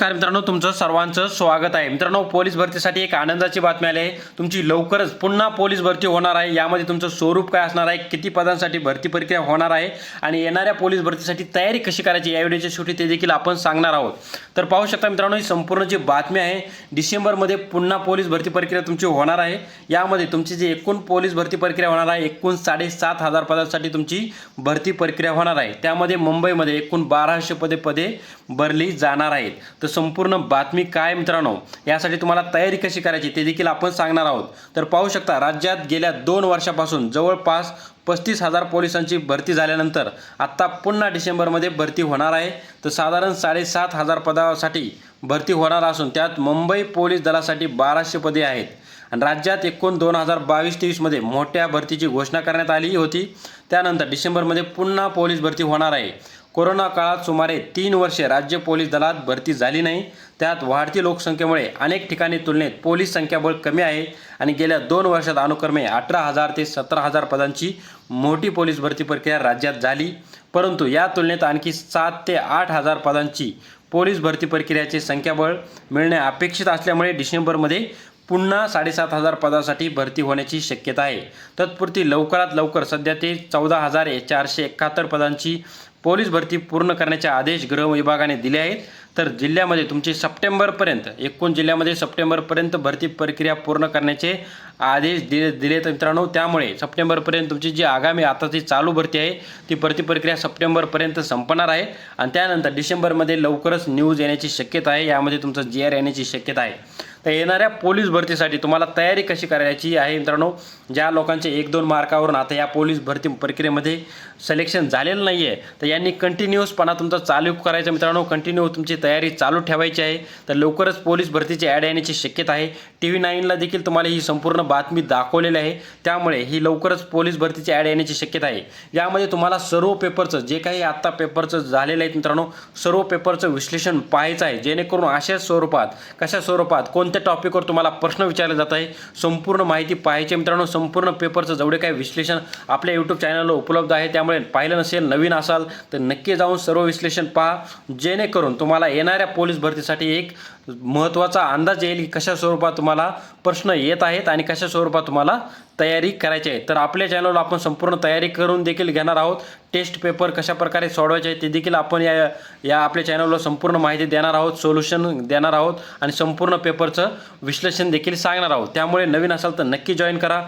नमस्कार मित्रांनो तुमचं सर्वांचं स्वागत आहे. मित्रांनो पोलीस भरतीसाठी एक आनंदाची बातमी आली आहे. तुमची लवकरच पुन्हा पोलीस भरती होणार आहे. यामध्ये तुमचं स्वरूप काय असणार आहे? किती पदांसाठी भरती प्रक्रिया होणार आहे? आणि येणाऱ्या पोलीस भरतीसाठी तयारी कशी करायची? या व्हिडिओच्या शेवटी ते देखील आपण सांगणार आहोत. तर पाहू शकता मित्रांनो ही संपूर्ण जी बातमी आहे डिसेंबरमध्ये पुन्हा पोलीस भरती प्रक्रिया तुमची होणार आहे. यामध्ये तुमची जी एकूण पोलीस भरती प्रक्रिया होणार आहे एकूण साडेसात हजार पदांसाठी तुमची भरती प्रक्रिया होणार आहे. त्यामध्ये मुंबईमध्ये एकूण बाराशे पदे पदे भरली जाणार आहेत. तर संपूर्ण बातमी काय मित्रांनो? यासाठी तुम्हाला तयारी कशी करायची ते देखील आपण सांगणार आहोत. तर पाहू शकता राज्यात गेल्या दोन वर्षापासून जवळपास पस्तीस हजार पोलिसांची भरती झाल्यानंतर आत्ता पुन्हा डिसेंबरमध्ये भरती होणार आहे. तर साधारण साडेसात हजार पदासाठी भरती होणार असून त्यात मुंबई पोलीस दलासाठी बाराशे पदे आहेत. आणि राज्यात एकूण दोन हजार बावीस तेवीसमध्ये मोठ्या भरतीची घोषणा करण्यात आली होती. त्यानंतर डिसेंबरमध्ये पुन्हा पोलीस भरती होणार आहे. कोरोना काळात सुमारे तीन वर्षे राज्य पोलीस दलात भरती झाली नाही. त्यात वाढती लोकसंख्येमुळे अनेक ठिकाणी तुलनेत पोलीस संख्याबळ कमी आहे आणि गेल्या दोन वर्षात अनुक्रमे अठरा हजार ते सतरा हजार पदांची मोठी पोलीस भरती प्रक्रिया राज्यात झाली. परंतु या तुलनेत आणखी सात ते आठ हजार पदांची पोलीस भरती प्रक्रियाचे संख्याबळ मिळणे अपेक्षित असल्यामुळे डिसेंबरमध्ये पुन्हा साडेसात हजार पदासाठी भरती होण्याची शक्यता आहे. तत्पुरती लवकरात लवकर सध्या ते चौदा हजार चारशे एकाहत्तर पदांची पोलीस भरती पूर्ण करण्याचे आदेश गृह विभागाने दिले आहेत. तर जिल्ह्यामध्ये तुमचे सप्टेंबरपर्यंत एकूण जिल्ह्यामध्ये सप्टेंबरपर्यंत भरती प्रक्रिया पूर्ण करण्याचे आदेश दिले दिलेत मित्रांनो. त्यामुळे सप्टेंबरपर्यंत तुमची जी आगामी आताची चालू भरती आहे ती भरती प्रक्रिया सप्टेंबरपर्यंत संपणार आहे आणि त्यानंतर डिसेंबरमध्ये लवकरच न्यूज येण्याची शक्यता आहे. यामध्ये तुमचं जी आर येण्याची शक्यता आहे. तर येणाऱ्या पोलीस भरतीसाठी तुम्हाला तयारी कशी करायची आहे मित्रांनो? ज्या लोकांचे एक दोन मार्कावरून आता या पोलीस भरती प्रक्रियेमध्ये सिलेक्शन झालेलं नाही आहे तर यांनी कंटिन्युअसपणा तुमचा चालू करायचा मित्रांनो. कंटिन्यू तुमची तयारी चालू ठेवायची आहे. तर लवकरच पोलीस भरतीची ॲड येण्याची शक्यता आहे. टी व्ही नाईनला देखील तुम्हाला ही संपूर्ण बातमी दाखवलेली आहे. त्यामुळे ही लवकरच पोलीस भरतीची ॲड येण्याची शक्यता आहे. यामध्ये तुम्हाला सर्व पेपरचं जे काही आत्ता पेपरचं झालेलं आहे मित्रांनो सर्व पेपरचं विश्लेषण पाहायचं आहे. जेणेकरून अशा स्वरूपात कशा स्वरूपात कोण कोणत्या टॉपिकवर तुम्हाला प्रश्न विचारले जात आहे संपूर्ण माहिती पाहायची मित्रांनो. संपूर्ण पेपरचं जेवढे काही विश्लेषण आपल्या यूट्यूब चॅनलवर उपलब्ध आहे त्यामुळे पाहिलं नसेल नवीन असाल तर नक्की जाऊन सर्व विश्लेषण पहा. जेणेकरून तुम्हाला येणाऱ्या पोलीस भरतीसाठी एक महत्त्वाचा अंदाज येईल की कशा स्वरूपात तुम्हाला प्रश्न येत आहेत आणि कशा स्वरूपात तुम्हाला तयारी करायची आहे. तर आपल्या चॅनलवर आपण संपूर्ण तयारी करून देखील घेणार आहोत. टेस्ट पेपर कशा प्रकारे सोडवायचे आहे ते देखील आपण या या आपल्या चॅनलवर संपूर्ण माहिती देणार आहोत सोल्युशन देणार आहोत आणि संपूर्ण पेपरचं विश्लेषण देखील सांगणार आहोत. त्यामुळे नवीन असाल तर नक्की जॉईन करा.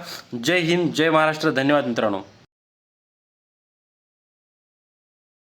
जय हिंद जय महाराष्ट्र. धन्यवाद मित्रांनो.